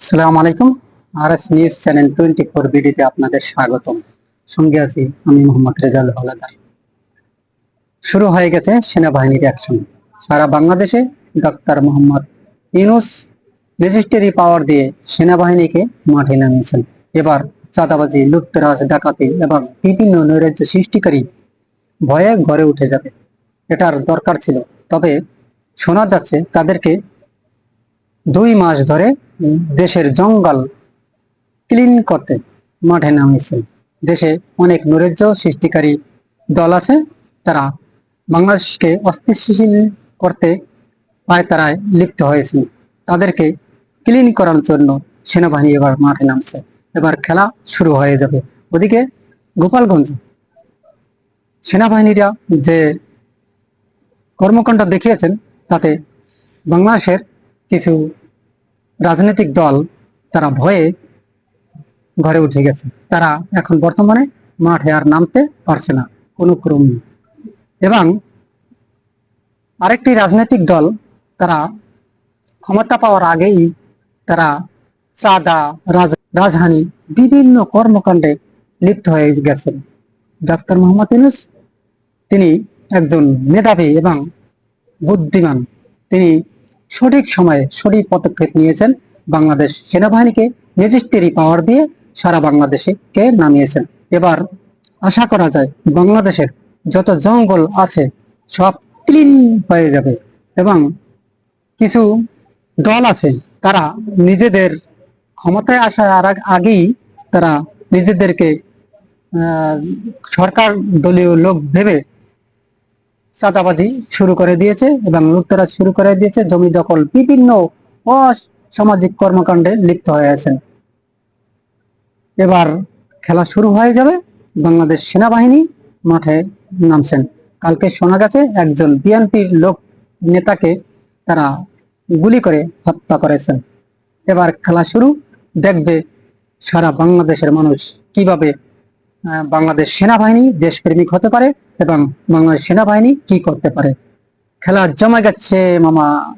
আসসালামু আলাইকুম। R S news channel twenty four বিডিতে আপনাদের স্বাগতম। সঙ্গে আছি আমি মোহাম্মদ রেজাল হলাদার। শুরু হয়ে গেছে সেনাবাহিনীর অ্যাকশন সারা বাংলাদেশে মোহাম্মদ ইউনুস পাওয়ার দিয়ে সেনাবাহিনীকে মাঠে নামিয়েছেন। এবার চাঁদাবাজি লুপ্তরাজ ডাকাতি এবং বিভিন্ন নৈরাজ্য সৃষ্টিকারী ভয়ে ঘরে উঠে যাবে। এটার দরকার ছিল। তবে শোনা যাচ্ছে তাদেরকে দুই মাস ধরে দেশের জঙ্গল ক্লিন করতে মাঠে নামিয়েছেন দেশে অনেক নৈরাজ্য সৃষ্টিকারী দল আছে, তারা বাংলাদেশকে অস্থিতিশীল করতে পায়তারায় লিপ্ত হয়েছেন তাদেরকে ক্লিন করার জন্য সেনাবাহিনী এবার মাঠে নামছে। এবার খেলা শুরু হয়ে যাবে। ওদিকে গোপালগঞ্জ, সেনাবাহিনীরা যে কর্মকাণ্ড দেখিয়েছেন, তাতে বাংলাদেশের কিছু রাজনৈতিক দল তারা ভয়ে ঘরে উঠে গেছে। তারা এখন বর্তমানে মাঠে আর নামতে পারছে না, কোনো ক্রমে এবং আরেকটি রাজনৈতিক দল তারা ক্ষমতা পাওয়ার আগেই তারা চাঁদা রাজ রাজহানি বিভিন্ন কর্মকাণ্ডে লিপ্ত হয়ে গেছেন। ডাক্তার মোহাম্মদ ইউনুস, তিনি একজন মেধাবী এবং বুদ্ধিমান। তিনি সঠিক সময়ে সঠিক পদক্ষেপ নিয়েছেন বাংলাদেশ সেনাবাহিনীকে রেজিস্ট্রি পাওয়ার দিয়ে সারা বাংলাদেশে কে নামিয়েছেন। এবার আশা করা যায় বাংলাদেশের যত জঙ্গল আছে সব ক্লিন হয়ে যাবে এবং কিছু দল আছে তারা নিজেদের ক্ষমতায় আসার আগেই তারা নিজেদেরকে সরকার দলীয় লোক ভেবে চাঁদাবাজি শুরু করে দিয়েছে এবং লুটতরাজ শুরু করে দিয়েছে। জমি দখল বিভিন্ন অসামাজিক কর্মকাণ্ডে লিপ্ত হয়ে আছেন এবার খেলা শুরু হয়ে যাবে। বাংলাদেশ সেনাবাহিনী মাঠে নামছেন। কালকে শোনা গেছে, একজন বিএনপির লোক নেতাকে তারা গুলি করে হত্যা করেছেন। এবার খেলা শুরু। দেখবে সারা বাংলাদেশের মানুষ কীভাবে বাংলাদেশ সেনাবাহিনী দেশপ্রেমিক হতে পারে এবং বাংলাদেশ সেনাবাহিনী কি করতে পারে? খেলা জমে গেছে, মামা।